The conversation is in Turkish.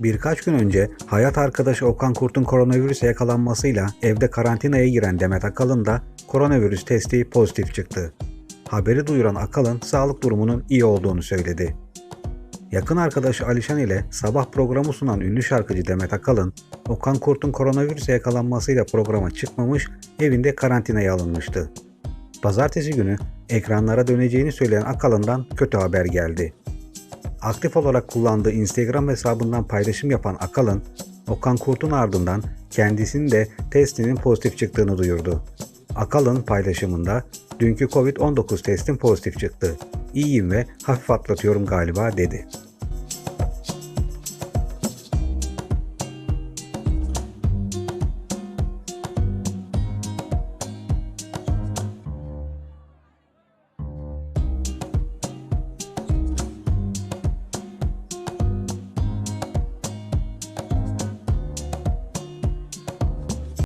Birkaç gün önce hayat arkadaşı Okan Kurt'un koronavirüse yakalanmasıyla evde karantinaya giren Demet Akalın da koronavirüs testi pozitif çıktı. Haberi duyuran Akalın sağlık durumunun iyi olduğunu söyledi. Yakın arkadaşı Alişan ile sabah programı sunan ünlü şarkıcı Demet Akalın, Okan Kurt'un koronavirüse yakalanmasıyla programa çıkmamış, evinde karantinaya alınmıştı. Pazartesi günü ekranlara döneceğini söyleyen Akalın'dan kötü haber geldi. Aktif olarak kullandığı Instagram hesabından paylaşım yapan Akalın, Okan Kurt'un ardından kendisinin de testinin pozitif çıktığını duyurdu. Akalın paylaşımında dünkü Covid-19 testim pozitif çıktı. İyiyim ve hafif atlatıyorum galiba dedi.